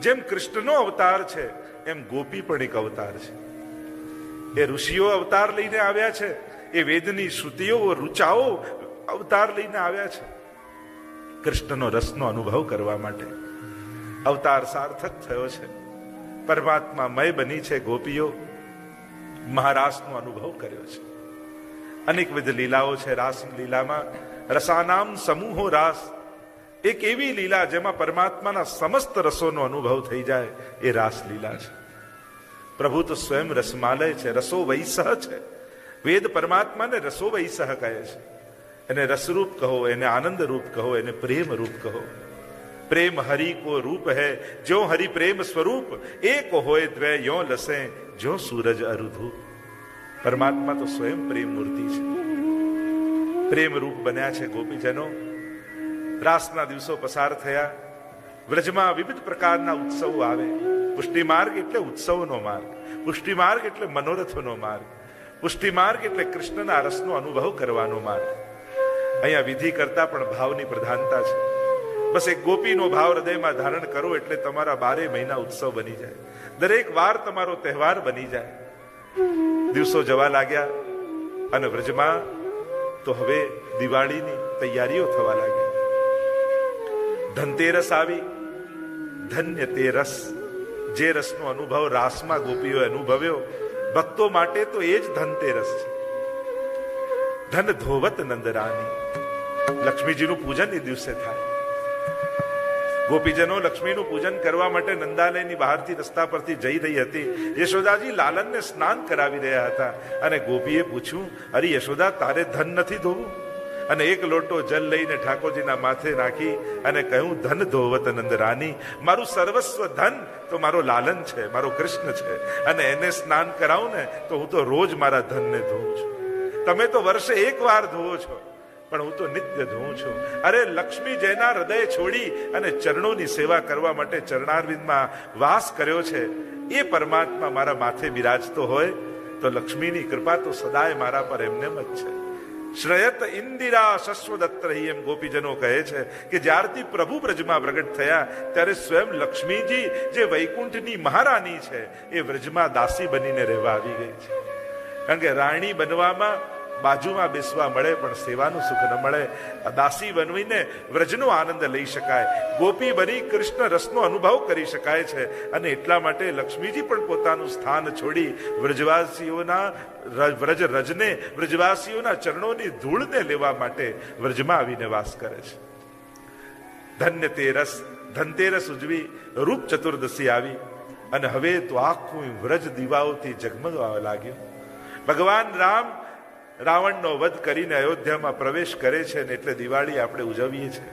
જેમ કૃષ્ણનો અવતાર છે, એમ ગોપી પણ એક અવતાર છે. એ ઋષિઓ અવતાર લઈને આવ્યા છે, એ વેદની શ્રુતિઓ રૂચાઓ અવતાર લઈને આવ્યા છે. કૃષ્ણનો રસનો અનુભવ કરવા માટે અવતાર સાર્થક થયો છે. પરમાત્મા મય બની છે ગોપીઓ. મહારાસનો અનુભવ કર્યો છે. અનેકવિધ લીલાઓ છે રાસ લીલામાં રસાનામ સમૂહો રાસ. એક એવી લીલા જેમાં પરમાત્માના સમસ્ત રસોનો અનુભવ થઈ જાય, એ રાસ લીલા છે. પ્રભુ તો સ્વયં રસમાલય છે રસો વૈસહ છે. વેદ પરમાત્માને રસો વૈસહ કહે છે. એને રસરૂપ કહો, એને આનંદ રૂપ કહો, એને પ્રેમ રૂપ કહો. પ્રેમ હરિ કો રૂપ હૈ જો હરિ પ્રેમ સ્વરૂપ એક હોય દ્વે યો લસે જો સૂરજ અરુધુ. પરમાત્મા તો સ્વયં પ્રેમ મૂર્તિ છે. પ્રેમ રૂપ બન્યા છે ગોપીજનો. રાસના દિવસો પસાર થયા. વ્રજમાં વિવિધ પ્રકારના ઉત્સવો આવે. પુષ્ટિ માર્ગ એટલે ઉત્સવનો માર્ગ. પુષ્ટિ માર્ગ એટલે મનોરથનો માર્ગ. પુષ્ટિ માર્ગ એટલે કૃષ્ણના રસનો અનુભવ કરવાનો માર્ગ. અહીંયા વિધિ કરતા પણ ભાવની પ્રધાનતા છે. બસ એક ગોપીનો ભાવ હૃદયમાં ધારણ કરો એટલે તમારા બારે મહિના ઉત્સવ બની જાય. દરેક વાર તમારો તહેવાર બની જાય. દિવસો જવા લાગ્યા અને વ્રજમાં તો હવે દિવાળીની તૈયારીઓ થવા લાગી. ધનતેરસ આવી. ધન્ય તે રસ જે રસનો અનુભવ રાસમાં ગોપીઓએ અનુભવ્યો, ભક્તો માટે તો એ જ ધનતેરસ છે. ધન ધોવત નંદરાની લક્ષ્મીજીનું પૂજન એ દિવસે થાય. ગોપીજનો લક્ષ્મીનું પૂજન કરવા માટે નંદાલયની બહારથી રસ્તા પરથી જઈ રહી હતી. યશોદાજી લાલનને સ્નાન કરાવી રહ્યા હતા અને ગોપીએ પૂછ્યું, અરે યશોદા, તારે ધન નથી ધોવું? અને એક લોટો જલ લઈને ઠાકોરજીના માથે નાખી અને કહ્યું, ધન ધોવત નંદ રાની, મારું સર્વસ્વ ધન તો મારો લાલન છે, મારો કૃષ્ણ છે. અને એને સ્નાન કરાવું ને તો હું તો રોજ મારા ધનને ધોઉં છું. તમે તો વર્ષે એક વાર ધોવો છો, પણ હું તો નિત્ય ધોઉં છું. અરે, લક્ષ્મી જેના હૃદય છોડી અને ચરણોની સેવા કરવા માટે ચરણારવિંદમાં વાસ કર્યો છે, એ પરમાત્મા મારા માથે બિરાજતો હોય, તો લક્ષ્મીની કૃપા તો સદાય મારા પર એમને જ છે. શ્રયત ઇન્દિરા શશ્વદત્તરહી એમ ગોપીજનો કહે છે કે જ્યારથી પ્રભુ બ્રજમાં પ્રગટ થયા, ત્યારે સ્વયં લક્ષ્મીજી, જે વૈકુંઠની મહારાણી છે, એ વ્રજમાં દાસી બનીને રહેવા આવી ગઈ છે. કારણ કે રાણી બનવામાં બાજુમાં બેસવા મળે, પણ સેવાનું સુખ ન મળે. દાસી બનવીને વ્રજનો આનંદ લઈ શકાય. ગોપી બની કૃષ્ણ રસનો અનુભવ કરી શકાય છે. અને એટલા માટે લક્ષ્મીજી પણ પોતાનું સ્થાન છોડી વ્રજવાસીઓના વ્રજ રજને, વ્રજવાસીઓના ચરણોની ધૂળને લેવા માટે વ્રજમાં આવીને વાસ કરે છે. ધન્ય તેરસ ધનતેરસ ઉજવી, રૂપ ચતુર્દશી આવી. અને હવે તો આખું વ્રજ દીવાઓથી ઝગમગવા લાગ્યું. ભગવાન રામ રાવણનો વધ કરીને અયોધ્યામાં પ્રવેશ કરે છે ને એટલે દિવાળી આપણે ઉજવીએ છીએ.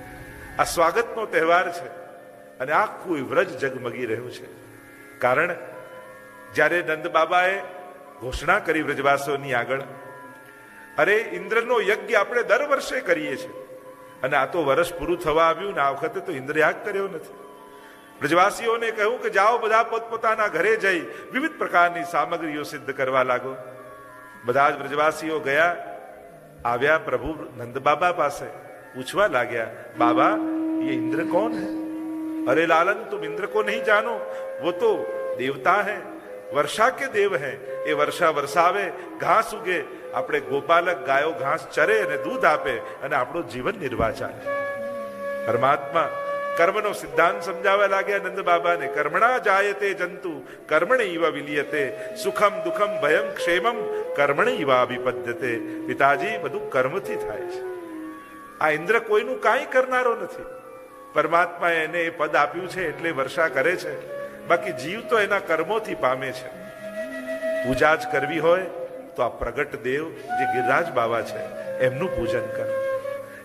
આ સ્વાગતનો તહેવાર છે અને આખું વ્રજ જગમગી રહ્યું છે. કારણ જ્યારે નંદ બાબાએ ઘોષણા કરી વ્રજવાસીઓની આગળ, અરે, ઇન્દ્રનો યજ્ઞ આપણે દર વર્ષે કરીએ છીએ. અને આ તો વર્ષ પૂરું થવા આવ્યું ને આ વખતે તો ઇન્દ્રયાગ કર્યો નથી. બ્રજવાસીઓને કહ્યું કે, જાઓ બધા પોતપોતાના ઘરે જઈ વિવિધ પ્રકારની સામગ્રીઓ સિદ્ધ કરવા લાગો. બધા જ બ્રજવાસીઓ ગયા આવ્યા પ્રભુ નંદ બાબા પાસે પૂછવા લાગ્યા બાબા ये इंद्र कौन है अरे लालन तुम इंद्र को नहीं जानो वो तो देवता है વર્ષા કે દેવ હે એ વર્ષા વરસાવે ઘાસ ઉગે આપણે ગોપાલક ગાયો ઘાસ ચરે અને દૂધ આપે અને આપણું જીવન નિર્વાહ ચાલે પરમાત્મા કર્મનો સિદ્ધાંત સમજાવવા લાગ્યા નંદ બાબાને, કર્મણા જાય તે જંતુ કર્મણ ઈવા વિલિયતે, સુખમ દુઃખમ ભયમ ક્ષેમમ કર્મણ ઈવા અભિપદ્યતે પિતાજી, બધું કર્મથી થાય છે. આ ઇન્દ્ર કોઈનું કાંઈ કરનારો નથી. પરમાત્માએ એને એ પદ આપ્યું છે એટલે વર્ષા કરે છે. બાકી જીવ તો એના કર્મોથી પામે છે. પૂજા જ કરવી હોય તો આ પ્રગટ દેવ જે ગિરિરાજ બાબા છે, એમનું પૂજન કરો.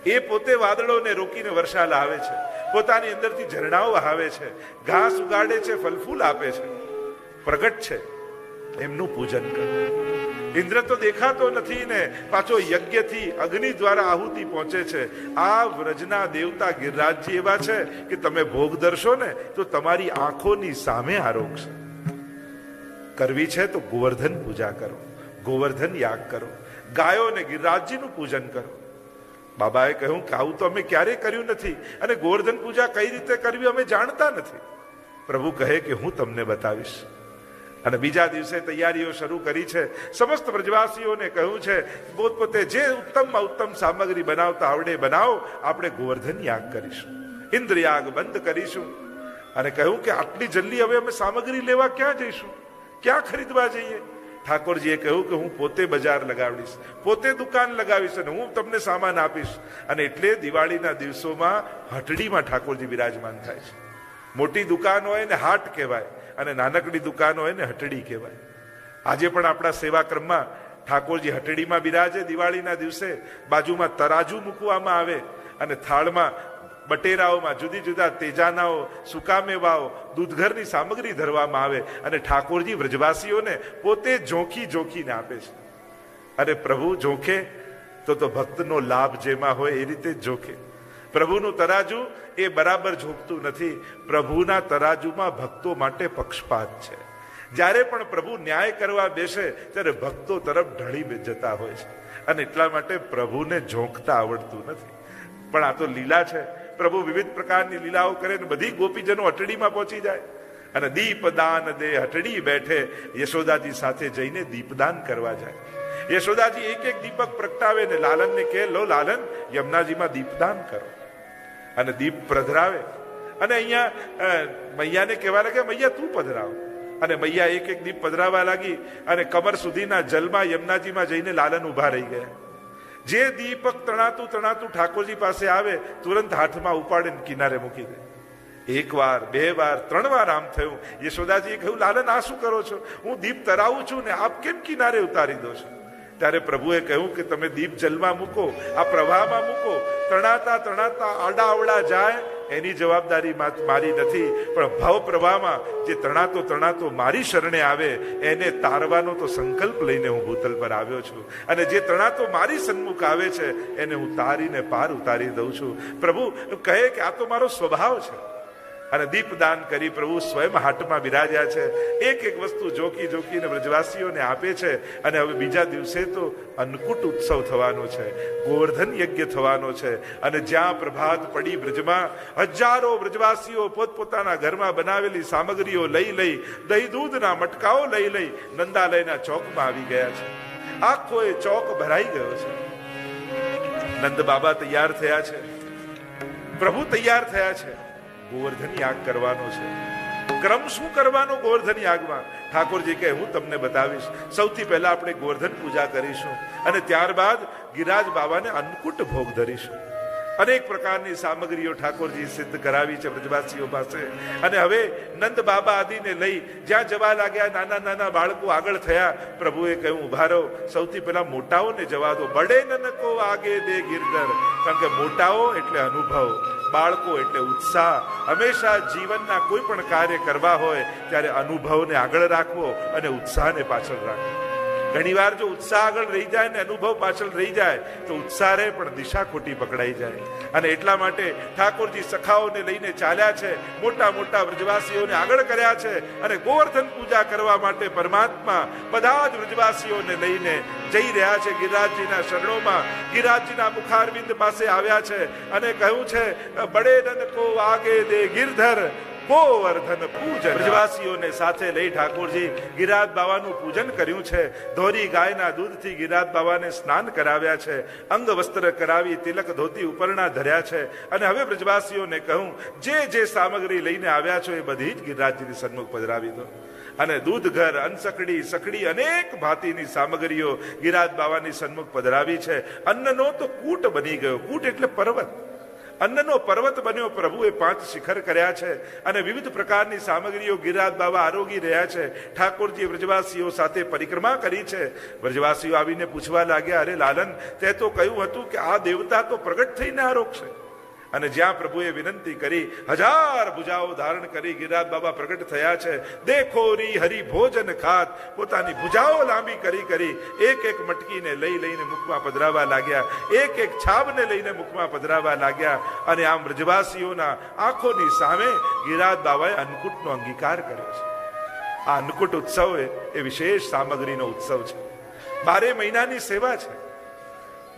એ પોતે વાદળોને રોકીને વર્ષા લાવે છે. પોતાની અંદરથી ઝરણાઓ આવે છે, ઘાસ ઉગાડે છે, ફલફૂલ આપે છે. પ્રગટ છે, એમનું પૂજન કરો. ઇન્દ્ર તો દેખાતો નથી ને પાછો યજ્ઞથી અગ્નિ દ્વારા આહુતિ પહોંચે છે. આ વ્રજના દેવતા ગિરરાજજી એવા છે કે તમે ભોગ દર્શો ને તો તમારી આંખોની સામે આરોગશે. કરવી છે તો ગોવર્ધન પૂજા કરો, ગોવર્ધન યાગ કરો. ગાયો ને ગિરરાજજીનું પૂજન કરો. બાબાએ કહ્યું કે આવું તો અમે ક્યારેય કર્યું નથી અને ગોવર્ધન પૂજા કઈ રીતે કરવી અમે જાણતા નથી. પ્રભુ કહે કે હું તમને બતાવીશ. અને બીજા દિવસે તૈયારીઓ શરૂ કરી છે. સમસ્ત પ્રજવાસીઓને કહ્યું છે, પોતપોતે જે ઉત્તમમાં ઉત્તમ સામગ્રી બનાવતા આવડે બનાવો, આપણે ગોવર્ધન યાગ કરીશું. ઇન્દ્રયાગ બંધ કરીશું. અને કહ્યું કે, આટલી જલ્દી હવે અમે સામગ્રી લેવા ક્યાં જઈશું? ક્યાં ખરીદવા જઈએ? ઠાકોરજીએ કહ્યું કે હું પોતે બજાર લગાવીશ, પોતે દુકાન લગાવીશ અને હું તમને સામાન આપીશ. અને એટલે દિવાળીના દિવસોમાં હટડીમાં ઠાકોરજી બિરાજમાન થાય છે. મોટી દુકાન હોય ને હાટ કહેવાય અને નાનકડી દુકાન હોય ને હટડી કહેવાય. આજે પણ આપણા સેવાક્રમમાં ઠાકોરજી હટડીમાં બિરાજે દિવાળીના દિવસે, બાજુમાં તરાજુ મૂકવામાં આવે અને થાળમાં બટેરાઓમાં જુદી જુદા તેજાનાઓ, સુકામેવાઓ દૂધઘરની સામગ્રી ધરવામાં આવે અને ઠાકોરજી વ્રજવાસીઓને પોતે ઝોંખી ઝોંખીને આપે છે. અને પ્રભુ ઝોંખે તો તો ભક્તનો લાભ જેમાં હોય એ રીતે જ ઝોંખે પ્રભુનું તરાજુ એ બરાબર ઝોકતું નથી. પ્રભુના તરાજુમાં ભક્તો માટે પક્ષપાત છે. જ્યારે પણ પ્રભુ ન્યાય કરવા બેસે, ત્યારે ભક્તો તરફ ઢળી જતા હોય છે. અને એટલા માટે પ્રભુને ઝોંકતા આવડતું નથી. પણ આ તો લીલા છે. પ્રભુ વિવિધ પ્રકારની લીલાઓ કરે ને બધી ગોપીજનો અટડીમાં પહોંચી જાય. અને દીપદાન દે હટડી બેઠે યશોદાજી સાથે જઈને દીપદાન કરવા જાય. યશોદાજી એક એક દીપક પ્રગટાવે ને લાલનને કહે, લો લાલન, યમુનાજીમાં દીપદાન કરો. અને દીપ પ્રધરાવે. અને અહીંયા મૈયાને કહેવા લાગે, મૈયા, તું પધરાવ. અને મૈયા એક એક દીપ પધરાવા લાગી અને કમર સુધીના જલમાં યમુનાજીમાં જઈને લાલન ઊભા રહી ગયા. જે દીપક તણાતું તણાતું ઠાકોરજી પાસે આવે, તુરંત હાથમાં ઉપાડીને કિનારે મૂકી દે. એક વાર બે વાર ત્રણ વાર આમ થયું. યશોદાજીએ કહ્યું, લાલન, આ શું કરો છો? હું દીપ તરાવું છું ને આપ કેમ કિનારે ઉતારી દો છો? ત્યારે પ્રભુએ કહ્યું કે, તમે દીપ જલમાં મૂકો, આ પ્રવાહમાં મૂકો. તણાતા તણાતા આડા અવડા જાય એની જવાબદારી મારી નથી, પણ ભાવ પ્રવાહમાં જે તણાતો તણાતો મારી શરણે આવે, એને તારવાનો તો સંકલ્પ લઈને હું ભૂતલ પર આવ્યો છું. અને જે તણાતો મારી સન્મુખ આવે છે, એને હું તારીને પાર ઉતારી દઉં છું. પ્રભુ, કહે કે આ તો મારો સ્વભાવ છે. અને દીપદાન કરી પ્રભુ સ્વયં હાટમાં બિરાજ્યા છે. એક એક વસ્તુ જોકી જોકીને વ્રજવાસીઓને આપે છે અને હવે બીજા દિવસે તો અન્નકૂટ ઉત્સવ થવાનો છે, ગોવર્ધન યજ્ઞ થવાનો છે અને જ્યાં પ્રભાત પડી બ્રજમાં હજારો વ્રજવાસીઓ પોતપોતાના ઘરમાં બનાવેલી સામગ્રીઓ લઈ લઈ, દહીં દૂધના મટકાઓ લઈ લઈ નંદાલયના ચોકમાં આવી ગયા છે. આખો એ ચોક ભરાઈ ગયો છે. નંદ બાબા તૈયાર થયા છે. પ્રભુ તૈયાર થયા છે. ગોવર્ધન યાગ કરવાનો છે. ક્રમ શું કરવાનો ગોવર્ધન યાગમાં? ઠાકોરજી કહે હું તમને બતાવીશ. સૌથી પહેલા આપણે ગોવર્ધન પૂજા કરીશું અને ત્યારબાદ ગિરાજ બાબાને અન્નકૂટ ભોગ ધરીશું. અનેક પ્રકારની સામગ્રીઓ ઠાકોરજી સિદ્ધ કરાવી છે બ્રજવાસીઓ પાસે. અને હવે નંદ બાબા આદિને લઈ જ્યાં જવા લાગ્યા, નાના નાના બાળકો આગળ થયા, પ્રભુએ કહ્યું, ઊભા રહો. સૌથી પહેલા મોટાઓને જવા દો. બડે નનકો આગે દે ગિરધર. કારણ કે મોટાઓ એટલે અનુભવ, બાળકો એટલે ઉત્સાહ. હંમેશા જીવનના કોઈ પણ કાર્ય કરવા હોય, ત્યારે અનુભવને આગળ રાખવો અને ઉત્સાહને પાછળ રાખવો. ઘણીવાર જો ઉત્સાહ આગળ રહી જાય ને અનુભવ પાછળ રહી જાય, તો ઉત્સાહ રહે પણ દિશા ખોટી પકડાઈ જાય. અને એટલા માટે ઠાકોરજી સખાઓને લઈને ચાલ્યા છે, મોટા મોટા વ્રજવાસીઓને આગળ કર્યા છે અને ગોવર્ધન પૂજા કરવા માટે પરમાત્મા બધા જ વ્રજવાસીઓને લઈને જઈ રહ્યા છે ગિરિરાજજીના શરણોમાં. ગિરિરાજજીના મુખારવિંદ પાસે આવ્યા છે અને કહ્યું છે બડે નન કો આગે દે ગિરધર ગોવર્ધન પૂજન. બ્રજવાસીઓને સાથે લઈ ઠાકોરજી ગિરાજ બાવાનું પૂજન કર્યું છે. ધોરી ગાયના દૂધથી ગિરાજ બાવાને સ્નાન કરાવ્યા છે. અંગ વસ્ત્ર કરાવી તિલક ધોતી ઉપરણા ધર્યા છે. અને હવે બ્રજવાસીઓને કહું, જે જે સામગ્રી લઈને આવ્યા છો એ બધી જ ગિરિરાજજીની સન્મુખ પધરાવી દો. અને દૂધ ઘર અનસકડી સકડી અનેક ભાતીની સામગ્રીઓ ગિરાજ બાવાની સન્મુખ પધરાવી છે. અન્નનો તો કૂટ બની ગયો. કૂટ એટલે પર્વત. અન્નનો પર્વત બન્યો પ્રભુએ પાંચ શિખર કર્યા છે અને વિવિધ પ્રકારની સામગ્રીઓ ગિરિરાજ બાબા આરોગી રહ્યા છે. ઠાકોરજી વ્રજવાસીઓ સાથે પરિક્રમા કરી છે. વ્રજવાસીઓ આવીને પૂછવા લાગ્યા, અરે લાલન, તે તો કહ્યું હતું કે આ દેવતા તો પ્રગટ થઈને આરોગશે અને જ્યાં પ્રભુએ વિનંતી કરી, હજાર ભુજાઓ ધારણ કરી, ગિરિરાજ બાબા પ્રગટ થયા છે. દેખો રી હરિ ભોજન ખાત. પોતાની ભુજાઓ લાંબી કરી કરી, એક એક મટકીને લઈ લઈને મુખમાં પધરાવા લાગ્યા. એક એક છાબને લઈને મુખમાં પધરાવા લાગ્યા. અને આમ વ્રજવાસીઓના આંખોની સામે ગિરિરાજ બાબાએ અન્નકૂટનો અંગીકાર કર્યો છે. આ અન્નકૂટ ઉત્સવ એ વિશેષ સામગ્રીનો ઉત્સવ છે. બારે મહિનાની સેવા છે.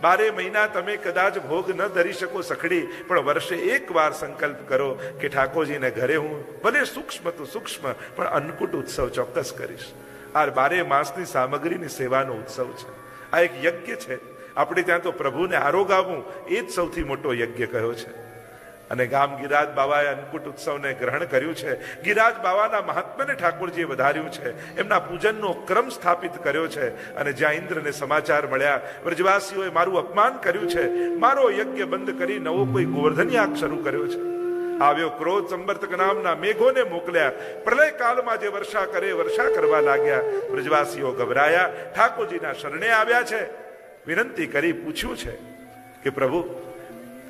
બારે મહિના તમે કદાચ ભોગ ન ધરી શકો સખડી, પણ વર્ષે એક વાર સંકલ્પ કરો કે ઠાકોરજીને ઘરે હું ભલે સૂક્ષ્મ તો સૂક્ષ્મ, પણ અન્નકૂટ ઉત્સવ ચોક્કસ કરીશ. આ બારે માસની સામગ્રીની સેવાનો ઉત્સવ છે. આ એક યજ્ઞ છે. આપણે ત્યાં તો પ્રભુને આરોગાવવું એ જ સૌથી મોટો યજ્ઞ કહ્યો છે. અને ગામ ગિરાજ બાબાએ અન્નકૂટ ઉત્સવને ગ્રહણ કર્યું છે. ગિરાજ બાવાના મહાત્માને ઠાકોરજીએ વધાર્યું છે. એમના પૂજનનો ક્રમ સ્થાપિત કર્યો છે અને જ્યાં ઇન્દ્રને સમાચાર મળ્યા, વ્રજવાસીઓએ મારું અપમાન કર્યું છે. મારો યજ્ઞ બંધ કરી નવો કોઈ ગોવર્ધન યાગ શરૂ કર્યો છે. આવ્યો ક્રોધ સંવર્તક નામના મેઘોને મોકલ્યા. પ્રલય કાળમાં જે વર્ષા કરે, વર્ષા કરવા લાગ્યા. વ્રજવાસીઓ ગભરાયા. ઠાકોરજીના શરણે આવ્યા છે. વિનંતી કરી પૂછ્યું છે કે, પ્રભુ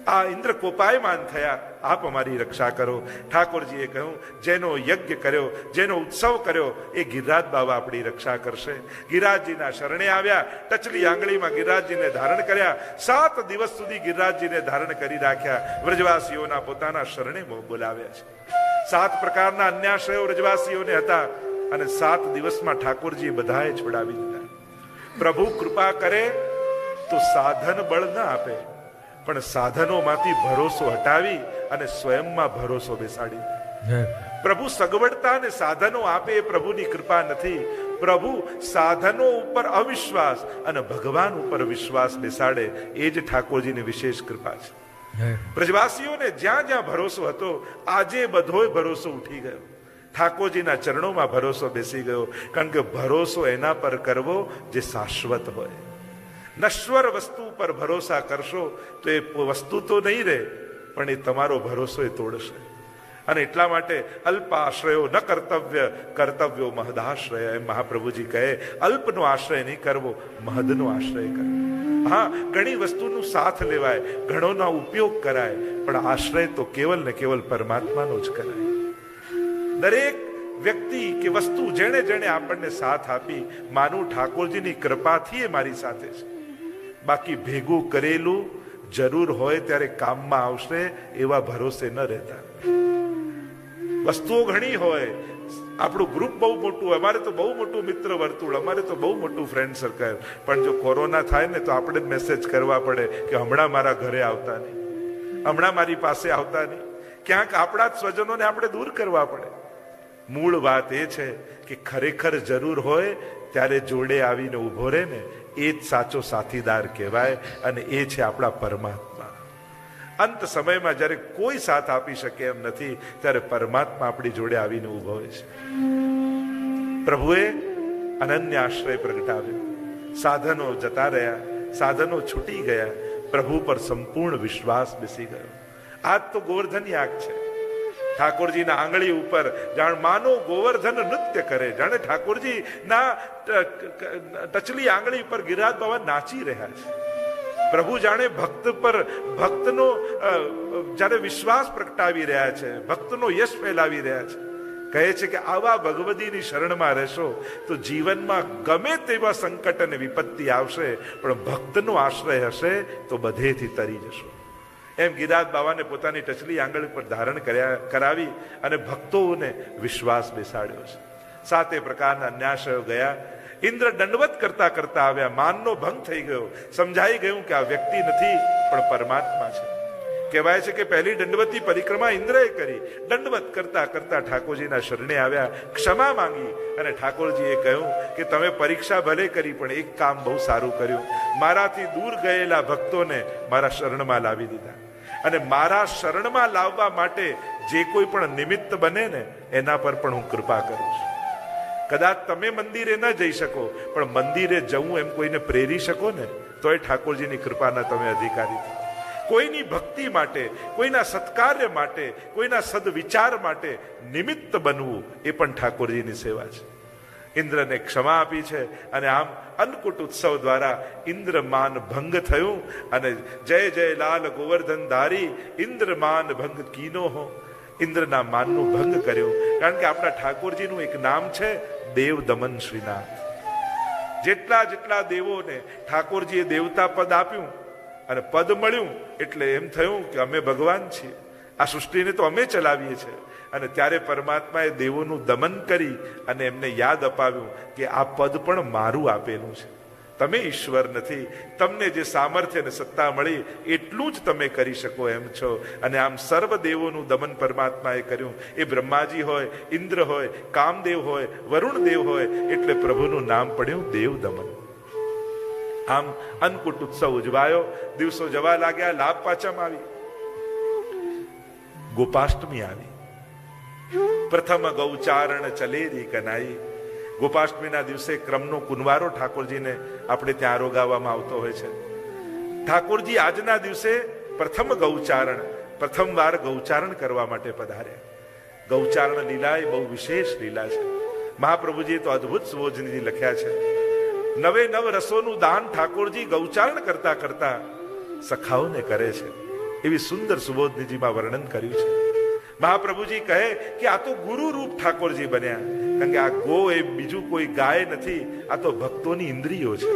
આ ઇન્દ્ર કોપાયમાન થયા. આપ અમારી રક્ષા કરો. ઠાકોરજીએ કહ્યું, જેનો યજ્ઞ કર્યો, જેનો ઉત્સવ કર્યો, એ ગિરિરાજ બાબા આપણી રક્ષા કરશે. ગિરિરાજજીના શરણે આવ્યા, ટચલી આંગળીમાં ગિરિરાજજીને ધારણ કર્યા. સાત દિવસ સુધી ગિરિરાજજીને ધારણ કરી રાખ્યા. વ્રજવાસીઓના પોતાના શરણે બોલાવ્યા છે. સાત પ્રકારના અન્યાશ્રયો વ્રજવાસીઓને હતા અને સાત દિવસમાં ઠાકોરજી બધાએ છોડાવી દીધા. પ્રભુ કૃપા કરે તો સાધન બળ ન આપે. પણ સાધનોમાંથી ભરોસો હટાવી અને સ્વયંમાં ભરોસો બેસાડી. પ્રભુ સગવડતા અને સાધનો આપે એ પ્રભુની કૃપા નથી. પ્રભુ સાધનો ઉપર અવિશ્વાસ અને ભગવાન ઉપર વિશ્વાસ બેસાડે એ જ ઠાકોરજીની વિશેષ કૃપા છે. પ્રજવાસીઓને જ્યાં જ્યાં ભરોસો હતો આજે બધોય ભરોસો ઉઠી ગયો. ઠાકોરજીના ચરણોમાં ભરોસો બેસી ગયો કારણ કે ભરોસો એના પર કરવો જે શાશ્વત હોય. નશ્વર વસ્તુ પર ભરોસા કરશો તો એ વસ્તુ તો નહીં રહે, પણ એ તમારો ભરોસો એ તોડશે. અને એટલા માટે અલ્પાશ્રયો ન કર્તવ્ય, કર્તવ્યો મહદાશ્રય. એમ મહાપ્રભુજી કહે, અલ્પનો આશ્રય નહીં કરવો, મહદનો આશ્રય કરવો હા, ઘણી વસ્તુનું સાથ લેવાય, ઘણોના ઉપયોગ કરાય, પણ આશ્રય તો કેવલ ને કેવલ પરમાત્માનો જ કરાય. દરેક વ્યક્તિ કે વસ્તુ જેણે જેણે આપણને સાથ આપી માનું ઠાકોરજીની કૃપાથી એ મારી સાથે છે. બાકી ભેગું કરેલું જરૂર હોય ત્યારે કામમાં આવશે, એવા ભરોસે ન રહેતા. વસ્તુઓ ઘણી હોય. આપણું ગ્રુપ બહુ મોટું હોય અમારે તો બહુ મોટું મિત્ર વર્તુળ, અમારે તો બહુ મોટું ફ્રેન્ડ સર્કલ પણ જો કોરોના થાય ને તો આપણે જ મેસેજ કરવા પડે કે હમણાં મારા ઘરે આવતા નહીં. હમણાં મારી પાસે આવતા નહીં. ક્યાંક આપણા જ સ્વજનોને આપણે દૂર કરવા પડે. મૂળ વાત એ છે કે ખરેખર જરૂર હોય, ત્યારે જોડે આવીને ઊભો રહે ને એ જ સાચો સાથીદાર કહેવાય અને એ છે આપણા પરમાત્મા. અંત સમયમાં જ્યારે કોઈ સાથ આપી શકે એમ નથી, ત્યારે પરમાત્મા આપણી જોડે આવીને ઊભો હોય છે. પ્રભુએ અનન્ય આશ્રય પ્રગટાવ્યો. સાધનો જતા રહ્યા, સાધનો છૂટી ગયા, પ્રભુ પર સંપૂર્ણ વિશ્વાસ બેસી ગયો. આ તો ગોવર્ધન યાગ છે. ઠાકોરજીના આંગળી ઉપર જાણ માનો ગોવર્ધન નૃત્ય કરે. જાણે ઠાકોરજી ના ટચલી આંગળી ઉપર ગિરિરાજ બાબા નાચી રહ્યા છે. પ્રભુ જાણે ભક્ત પર, ભક્તનો જ્યારે વિશ્વાસ પ્રગટાવી રહ્યા છે, ભક્તનો યશ ફેલાવી રહ્યા છે. કહે છે કે આવા ભગવતીની શરણમાં રહેશો તો જીવનમાં ગમે તેવા સંકટ અને વિપત્તિ આવશે, પણ ભક્તનો આશ્રય હશે તો બધેથી તરી જશો. એમ ગિરાજ બાબાને પોતાની ટચલી આંગળી પર ધારણ કર્યા, કરાવી અને ભક્તોને વિશ્વાસ બેસાડ્યો છે. સાતે પ્રકારના ન્યાસયો ગયા. ઇન્દ્ર દંડવત કરતા કરતા આવ્યા. માનનો ભંગ થઈ ગયો. સમજાઈ ગયું કે આ વ્યક્તિ નથી, પણ પરમાત્મા છે. કહેવાય છે કે પહેલી દંડવતી પરિક્રમા ઇન્દ્રએ કરી. દંડવત કરતા કરતા ઠાકોરજીના શરણે આવ્યા, ક્ષમા માંગી અને ઠાકોરજીએ કહ્યું કે તમે પરીક્ષા ભલે કરી, પણ એક કામ બહુ સારું કર્યું. મારાથી દૂર ગયેલા ભક્તોને મારા શરણમાં લાવી દીધા. અને મારા શરણમાં લાવવા માટે જે કોઈ પણ નિમિત્ત બને ને, એના પર પણ હું કૃપા કરું છું. કદાચ તમે મંદિરે ન જઈ શકો, પણ મંદિરે જવું એમ કોઈને પ્રેરી શકો ને, તોય ઠાકોરજીની કૃપાના તમે અધિકારી. કોઈની ભક્તિ માટે, કોઈના સત્કાર્ય માટે, કોઈના સદવિચાર માટે નિમિત્ત બનવું એ પણ ઠાકોરજીની સેવા છે. ઇન્દ્રને ક્ષમા આપી છે અને આમ અન્નકૂટ ઉત્સવ દ્વારા ઇન્દ્રમાન ભંગ થયું અને જય જય લાલ ગોવર્ધન ધારી ઇન્દ્રમાન ભંગ કીનો હો. ઇન્દ્રના માનનું ભંગ કર્યું. કારણ કે આપણા ઠાકોરજીનું એક નામ છે દેવ દમન શ્રીનાથ જેટલા જેટલા દેવોને ઠાકોરજીએ દેવતા પદ આપ્યું અને પદ મળ્યું એટલે એમ થયું કે અમે ભગવાન છીએ. આ સૃષ્ટિને તો અમે ચલાવીએ છીએ. અને ત્યારે પરમાત્માએ દેવોનું દમન કરી અને એમને યાદ અપાવ્યું કે આ પદ પણ મારું આપેલું છે. તમે ઈશ્વર નથી. તમને જે સામર્થ્ય અને સત્તા મળી એટલું જ તમે કરી શકો એમ છો. અને આમ સર્વ દેવોનું દમન પરમાત્માએ કર્યું. એ બ્રહ્માજી હોય, ઇન્દ્ર હોય, કામદેવ હોય વરુણ દેવ હોય, એટલે પ્રભુનું નામ પડ્યું દેવ દમન. આમ અન્નકૂટ ઉત્સવ ઉજવાયો. દિવસો જવા લાગ્યા, લાભ પાચમ આવી. ગોપાષ્ટમી આવી. પ્રથમ ગૌચારણ ચલેરી કનાઈ. ગોપાષ્ટમીના દિવસે ક્રમનો કુંવારો ઠાકોરજીને આપણે ત્યાં આરોગાવવામાં આવતો હોય છે. ઠાકોરજી આજના દિવસે પ્રથમ ગૌચારણ, પ્રથમવાર ગૌચારણ કરવા માટે પધાર્યા. ગૌચારણ લીલા એ બહુ વિશેષ લીલા છે. મહાપ્રભુજીએ તો અદ્ભુત સુવોજનીજી લખ્યા છે. નવે નવ રસોનું દાન ઠાકોરજી ગૌચારણ કરતા કરતા સખાઓને કરે છે. એવી સુંદર સુબોધનીજીમાં વર્ણન કર્યું છે. મહાપ્રભુજી કહે કે આ તો ગુરુ રૂપ ઠાકોરજી બન્યા. કારણ કે આ ગો એ બીજું કોઈ ગાય નથી, આ તો ભક્તોની ઇન્દ્રિયો છે.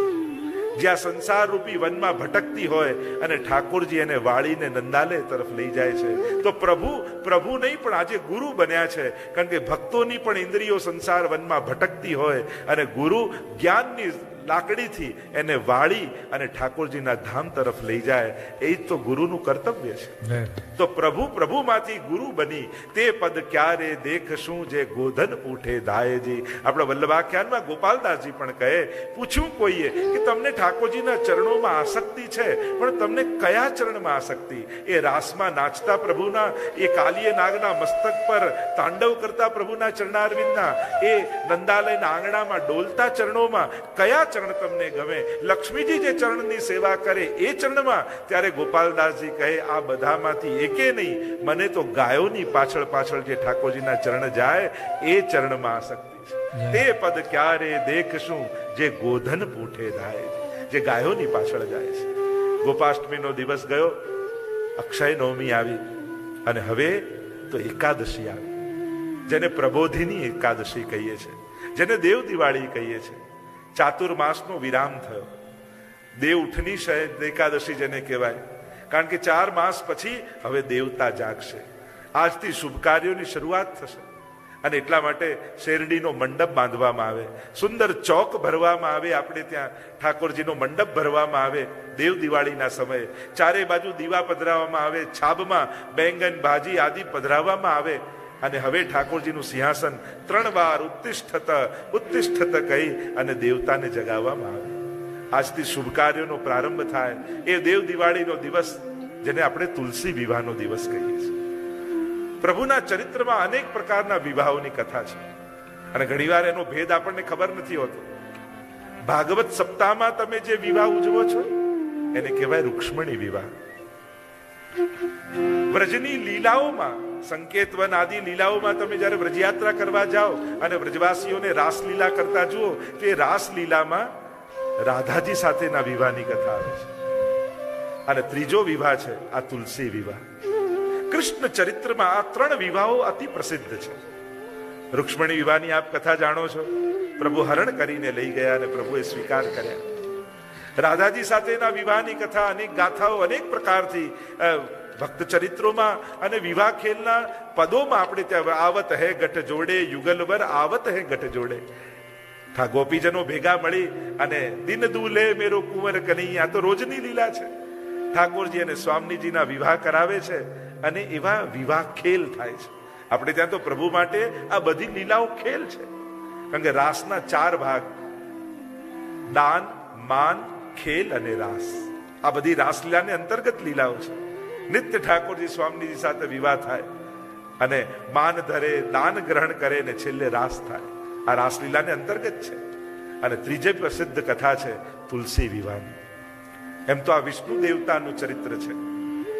જ્યાં સંસાર રૂપી વનમાં ભટકતી હોય અને ઠાકોરજી એને વાળીને નંદાલે તરફ લઈ જાય છે. તો પ્રભુ પ્રભુ નહીં, પણ આજે ગુરુ બન્યા છે. કારણ કે ભક્તોની પણ ઇન્દ્રિયો સંસાર વનમાં ભટકતી હોય અને ગુરુ જ્ઞાનની લાકડીથી એને વાળી અને ઠાકોરજીના ધામ તરફ લઈ જાય. એ જ તો ગુરુનું કર્તવ્ય છે. તો પ્રભુ પ્રભુમાંથી ગુરુ બની. તે પદ ક્યારે દેખશું જે ગોધન ઉઠે દાયજી. આપણા વલ્લભાખ્યાનમાં ગોપાલદાસજી પણ કહે પૂછ્યું કોઈએ કે તમને ઠાકોરજીના ચરણોમાં આસક્તિ છે? પણ તમને કયા ચરણમાં આસક્તિ? એ રાસમાં નાચતા પ્રભુના એ કાલીય નાગના મસ્તક પર તાંડવ કરતા પ્રભુના ચરણારવિંદના એ નંદાલયના આંગણામાં ડોલતા ચરણોમાં કયા ચરણ તમને ગમે. લક્ષ્મીજી જે ચરણની સેવા કરે એ ચરણમાં ત્યારે ગોપાલદાસજી કહે આ બધામાંથી એકે નહીં. મને તો ગાયોની પાછળ પાછળ જે ઠાકોરજીના ચરણ જાય એ ચરણમાં આસક્તિ છે. તે પદ ક્યારે દેખશું? જે ગોધન પૂઠે થાય જે ગાયોની પાછળ જાય છે. ગોપાષ્ટમીનો દિવસ ગયો અક્ષય નવમી આવી. અને હવે તો એકાદશી આવી. જેને પ્રબોધિની એકાદશી કહીએ છીએ જેને દેવ દિવાળી કહીએ છીએ ચાતુર્માસનો વિરામ થયો. દેવ ઉઠની એકાદશી જેને કહેવાય. કારણ કે ચાર માસ પછી હવે દેવતા જાગશે. આજથી શુભ કાર્યોની શરૂઆત થશે. અને એટલા માટે શેરડીનો મંડપ બાંધવામાં આવે. સુંદર ચોક ભરવામાં આવે આપણે ત્યાં. ઠાકોરજીનો મંડપ ભરવામાં આવે દેવ દિવાળીના સમયે. ચારે બાજુ દીવા પધરાવવામાં આવે, છાબમાં બેંગન, ભાજી આદિ પધરાવવામાં આવે. અને હવે ઠાકોરજીનું સિંહાસન ત્રણ વાર ઉત્તિષ્ઠત ઉત્તિષ્ઠત કહી અને દેવતાને જગાવવામાં આવે. આજથી શુભ કાર્યોનો પ્રારંભ થાય. એ દેવ દિવાળીનો દિવસ જેને આપણે તુલસી વિવાહનો દિવસ કહીએ છીએ. પ્રભુના ચરિત્રમાં અનેક પ્રકારના વિવાહોની કથા છે. અને ઘણીવાર એનો ભેદ આપણને ખબર નથી હોતો. ભાગવત સપ્તાહમાં તમે જે વિવાહ ઉજવો છો, એને કહેવાય રૂક્ષ્મણી વિવાહ. વ્રજની લીલાઓમાં સંકેતવન આદિ લીલાઓમાં તમે જ્યારે વ્રજયાત્રા કરવા જાઓ અને વ્રજવાસીઓને રાસલીલા કરતા જુઓ, તે રાસલીલામાં રાધાજી સાથેના વિવાહની કથા આવે છે. અને ત્રીજો વિવાહ છે, આ તુલસી વિવાહ. કૃષ્ણ ચરિત્રમાં આ ત્રણ વિવાહો અતિ પ્રસિદ્ધ છે. રૂક્ષ્મણી વિવાહની આપ કથા જાણો છો? પ્રભુ હરણ કરીને લઈ ગયા અને પ્રભુએ સ્વીકાર કર્યા. રાધાજી સાથેના વિવાહની કથા અનેક ગાથાઓ અનેક પ્રકારથી ભક્ત ચરિત્રોમાં અને વિવાહ ખેલના પદોમાં આપણે ત્યાં આવત હે ગઠ જોડે, યુગલવર આવત હે ગઠ જોડે. થા ગોપીજનો ભેગા મળી અને દિન દુલે મેરો કુંવર કનૈયા તો રોજની લીલા છે. ઠાકોરજી અને સ્વામીજીના વિવાહ કરાવે છે અને એવા વિવાહ ખેલ થાય છે. આપણે ત્યાં તો પ્રભુ માટે આ બધી લીલાઓ ખેલ છે. કારણ કે રાસના ચાર ભાગ, દાન, માન, ખેલ અને રાસ. આ બધી રાસલીલાની અંતર્ગત લીલાઓ છે. નિત્ય ઠાકોરજી સ્વામીજી સાથે વિવાહ થાય અને માન ધરે, દાન ગ્રહણ કરે ને છેલ્લે રાસ થાય. આ રાસલીલાને અંતર્ગત છે. અને ત્રીજે પ્રસિદ્ધ કથા છે તુલસી વિવાહની એમ તો આ વિષ્ણુ દેવતાનું ચરિત્ર છે.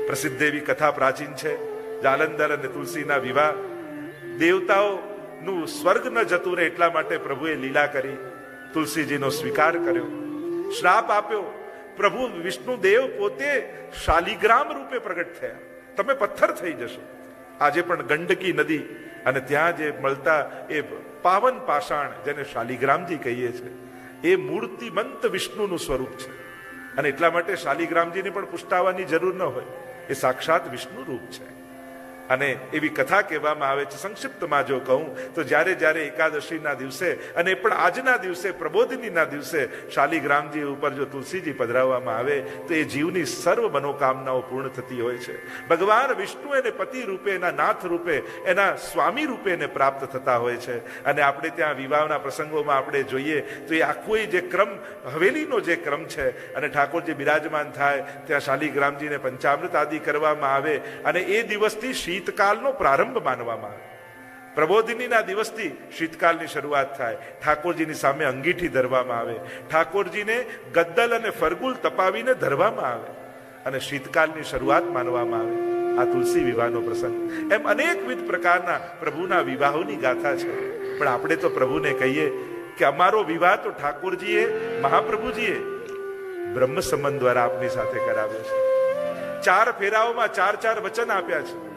પ્રસિદ્ધ એવી કથા પ્રાચીન છે. જાલંધર અને તુલસીના વિવાહ. દેવતાઓનું સ્વર્ગ ન જતું રહે એટલા માટે પ્રભુએ લીલા કરી તુલસીજીનો સ્વીકાર કર્યો. શ્રાપ આપ્યો. પ્રભુ વિષ્ણુ દેવ પોતે શાલિગ્રામ રૂપે પ્રગટ થયા. તમે પથ્થર થઈ જશો. આજે પણ ગંડકી નદી અને ત્યાં જે મળતા એ પાવન પાષાણ જેને શાલિગ્રામજી કહીએ છીએ એ મૂર્તિમંત વિષ્ણુનું સ્વરૂપ છે. અને એટલા માટે શાલિગ્રામજીને પણ પુષ્ટાવાની જરૂર ન હોય. એ સાક્ષાત વિષ્ણુ રૂપ છે. અને એવી કથા કહેવામાં આવે છે, સંક્ષિપ્તમાં જો કહું, તો જ્યારે જ્યારે એકાદશીના દિવસે અને પણ આજના દિવસે, પ્રબોધિનીના દિવસે શાલિગ્રામજી ઉપર જો તુલસીજી પધરાવવામાં આવે, તો એ જીવની સર્વ મનોકામનાઓ પૂર્ણ થતી હોય છે. ભગવાન વિષ્ણુ એને પતિ રૂપે, એના નાથ રૂપે, એના સ્વામી રૂપે એને પ્રાપ્ત થતા હોય છે. અને આપણે ત્યાં વિવાહના પ્રસંગોમાં આપણે જોઈએ, તો એ આખો એ જે ક્રમ, હવેલીનો જે ક્રમ છે, અને ઠાકોરજી બિરાજમાન થાય, ત્યાં શાલિગ્રામજીને પંચામૃત આદિ કરવામાં આવે, અને એ દિવસથી શીતકાલનો પ્રારંભ માનવામાં આવે. પ્રબોધિનીના દિવસથી શીતકાલની શરૂઆત થાય. ઠાકોરજીની સામે અંગીઠી ધરવામાં આવે. ઠાકોરજીને ગદ્દલ અને ફરગુલ તપાવીને ધરવામાં આવે. અને શીતકાલની શરૂઆત માનવામાં આવે. આ તુલસી વિવાહનો પ્રસંગ. એમ અનેકવિધ પ્રકારના પ્રભુના વિવાહોની ગાથા છે. પણ આપણે તો પ્રભુને કહીએ કે અમારો વિવાહ તો ઠાકોરજીએ, મહાપ્રભુજીએ બ્રહ્મ સંબંધ દ્વારા આપની સાથે કરાવ્યો છે. ચાર ફેરાઓમાં ચાર ચાર વચન આપ્યા છે.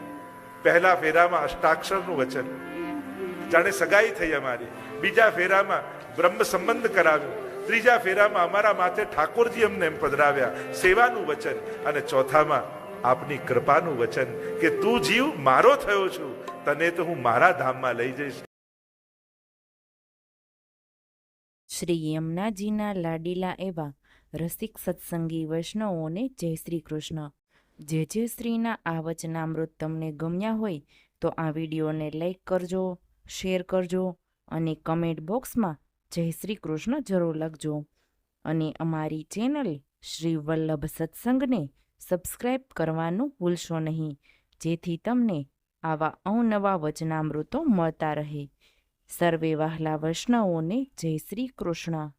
પહેલા ફેરામાં અષ્ટાક્ષરનું વચન. જાણે સગાઈ થઈ અમારી. બીજા ફેરામાં બ્રહ્મ સંબંધ કરાવ્યો. ત્રીજા ફેરામાં અમારા માથે ઠાકોરજી અમને એમ પધરાવ્યા. સેવાનું વચન અને ચોથામાં આપની કૃપાનું વચન કે તું જીવ મારો થયો છું. તને તો હું મારા ધામમાં લઈ જઈશ. શ્રી યમુનાજીના લાડીલા એવા રસિક સત્સંગી વૈષ્ણવોને જય શ્રી કૃષ્ણ. જે જે શ્રીના આ વચનામૃત તમને ગમ્યા હોય તો આ વિડીયોને લાઈક કરજો, શેર કરજો અને કમેન્ટ બોક્સમાં જય શ્રી કૃષ્ણ જરૂર લખજો. અને અમારી ચેનલ શ્રી વલ્લભ સત્સંગને સબસ્ક્રાઈબ કરવાનું ભૂલશો નહીં, જેથી તમને આવા અવનવા વચનામૃતો મળતા રહે. સર્વે વહાલા વૈષ્ણવોને જય શ્રી કૃષ્ણ.